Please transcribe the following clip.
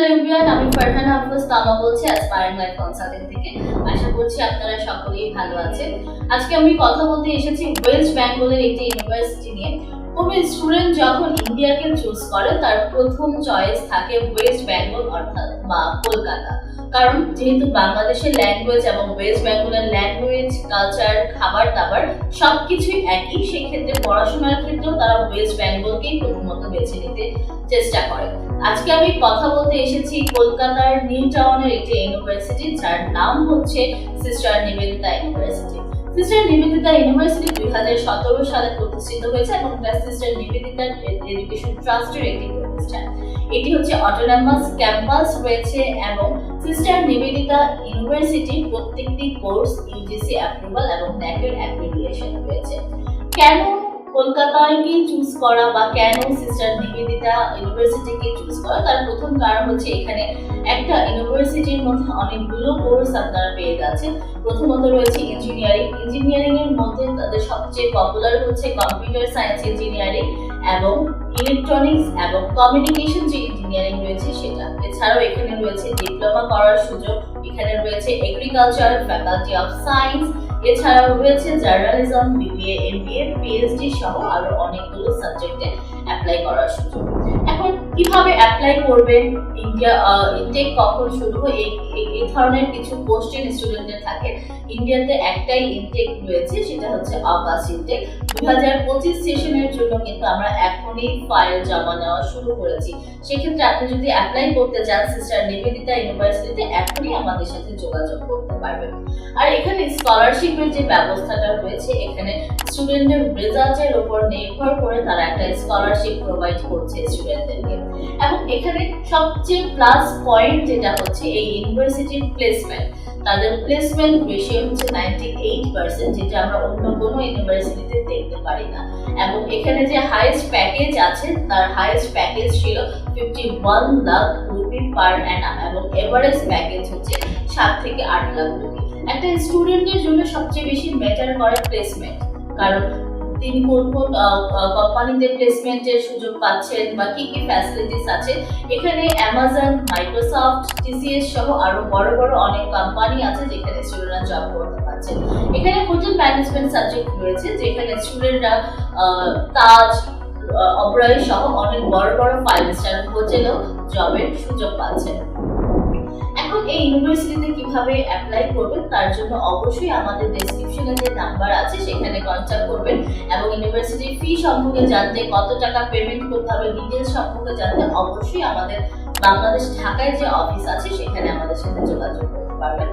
Hello everyone আমি ফারহানা হাফিজ তামা বলছি অ্যাসপায়ারিং লাইফ কনসালটিং থেকে আশা করছি আপনারা সকলেই ভালো আছেন। আজকে আমি কথা বলতে এসেছি ওয়েস্ট বেঙ্গলের একটি ইউনিভার্সিটি নিয়ে। কোনো স্টুডেন্ট যখন ইন্ডিয়াকে চুজ করে, তার প্রথম চয়েস থাকে ওয়েস্ট বেঙ্গল অর্থাৎ বা কলকাতা। কারণ যেহেতু বাংলাদেশের ল্যাঙ্গুয়েজ এবং ওয়েস্ট বেঙ্গলের ল্যাঙ্গুয়েজ কালচার খাবার দাবার সব কিছুই একই, সেক্ষেত্রে পড়াশোনার ক্ষেত্রেও তারা ওয়েস্ট বেঙ্গলকেই প্রথমত বেছে নিতে চেষ্টা করে। আজকে আমি কথা বলতে এসেছি কলকাতার নিউ টাউনের একটি ইউনিভার্সিটি যার নাম হচ্ছে sister Nivedita university sister Nivedita university দুই হাজার সতেরো সালে প্রতিষ্ঠিত হয়েছে এবং এটা সিস্টার নিবেদিতা এডুকেশন ট্রাস্টের একটি প্রতিষ্ঠান। এটি হচ্ছে অটোনমাস ক্যাম্পাস রয়েছে এবং সিস্টার নিবেদিতা ইউনিভার্সিটি প্রত্যেকটি কোর্স ইউজিসি অ্যাপ্রুভাল এবং ন্যাকের অ্যাক্রিডিয়েশন রয়েছে। কেন কলকাতাকে চুজ করা বা কেন সিস্টার নিবেদিতা ইউনিভার্সিটিকে চুজ করা? তার প্রথম কারণ হচ্ছে এখানে একটা ইউনিভার্সিটির মধ্যে অনেকগুলো কোর্স আপনারা পেয়ে যাচ্ছেন। প্রথমত রয়েছে ইঞ্জিনিয়ারিং ইঞ্জিনিয়ারিং এর মধ্যে তাদের সবচেয়ে পপুলার হচ্ছে কম্পিউটার সায়েন্স ইঞ্জিনিয়ারিং এবং ইলেকট্রনিক্স এবং কমিউনিকেশন যে ইঞ্জিনিয়ারিং রয়েছে সেটা। এছাড়াও এখানে রয়েছে ডিপ্লোমা করার সুযোগ। এখানে রয়েছে এগ্রিকালচার ফ্যাকাল্টি অফ সায়েন্স এছাড়াও রয়েছে জার্নালিজম বিবিএ এমবিএ পিএইচডি সহ আরও অনেকগুলো সাবজেক্টে অ্যাপ্লাই করার সুযোগ। এখন কীভাবে অ্যাপ্লাই করবেন? ইন্ডিয়া ইনটেক কখন শুরু এই, এই- ধরনের কিছু কোশ্চেন স্টুডেন্টদের থাকে। ইন্ডিয়াতে একটাই ইনটেক রয়েছে, সেটা হচ্ছে অগাস্ট ইনটেক দুই হাজার পঁচিশ সেশনের জন্য কিন্তু আমরা এখনই ফাইল জমা নেওয়া শুরু করেছি। সেক্ষেত্রে আপনি যদি অ্যাপ্লাই করতে চান সিস্টার নিবেদিতা ইউনিভার্সিটিতে এখনই আমাদের সাথে যোগাযোগ করতে পারবেন। আর এখানে স্কলারশিপের যে ব্যবস্থাটা রয়েছে, এখানে স্টুডেন্টের রেজাল্টের উপর নির্ভর করে তারা একটা স্কলারশিপ প্রোভাইড করছে স্টুডেন্টদেরকে এবং এখানে সবচেয়ে প্লাস পয়েন্ট যেটা হচ্ছে এই ইউনিভার্সিটির প্লেসমেন্ট তাদের প্লেসমেন্ট রেশিও হচ্ছে নাইনটি এইট পার্সেন্ট যেটা আমরা অন্য কোনো ইউনিভার্সিটিতে দেখতে পারি না। এবং এখানে যে হাইয়েস্ট প্যাকেজ আছে, তার হাইয়েস্ট প্যাকেজ ছিল fifty one lakh rupee per annum এবং এভারেজ প্যাকেজ হচ্ছে সাত থেকে আট লাখ রুপি একটা স্টুডেন্টের জন্য সবচেয়ে বেশি ম্যাটার করে প্লেসমেন্ট কারণ তিনি কোন কোন কোম্পানিতে প্লেসমেন্টের সুযোগ পাচ্ছেন বা কি কি ফ্যাসিলিটিস আছে, এখানে অ্যামাজন মাইক্রোসফট টিসিএস সহ আরও বড় বড় অনেক কোম্পানি আছে যেখানে স্টুডেন্টরা জব করতে পারছে এখানে হোটেল ম্যানেজমেন্ট সাবজেক্ট রয়েছে, যেখানে স্টুডেন্টরা তাজ অবরাই সহ অনেক বড় বড় ফাইভ স্টার হোটেলেও জবের সুযোগ পাচ্ছেন। এই ইউনিভার্সিটিতে কীভাবে অ্যাপ্লাই করবেন, তার জন্য অবশ্যই আমাদের ডেসক্রিপশনে যে নাম্বার আছে, সেখানে কন্ট্যাক্ট করবেন এবং ইউনিভার্সিটির ফি সম্পর্কে জানতে, কত টাকা পেমেন্ট করতে হবে ডিটেলস সম্পর্কে জানতে অবশ্যই আমাদের বাংলাদেশ ঢাকায় যে অফিস আছে, সেখানে আমাদের সাথে যোগাযোগ করতে পারবেন।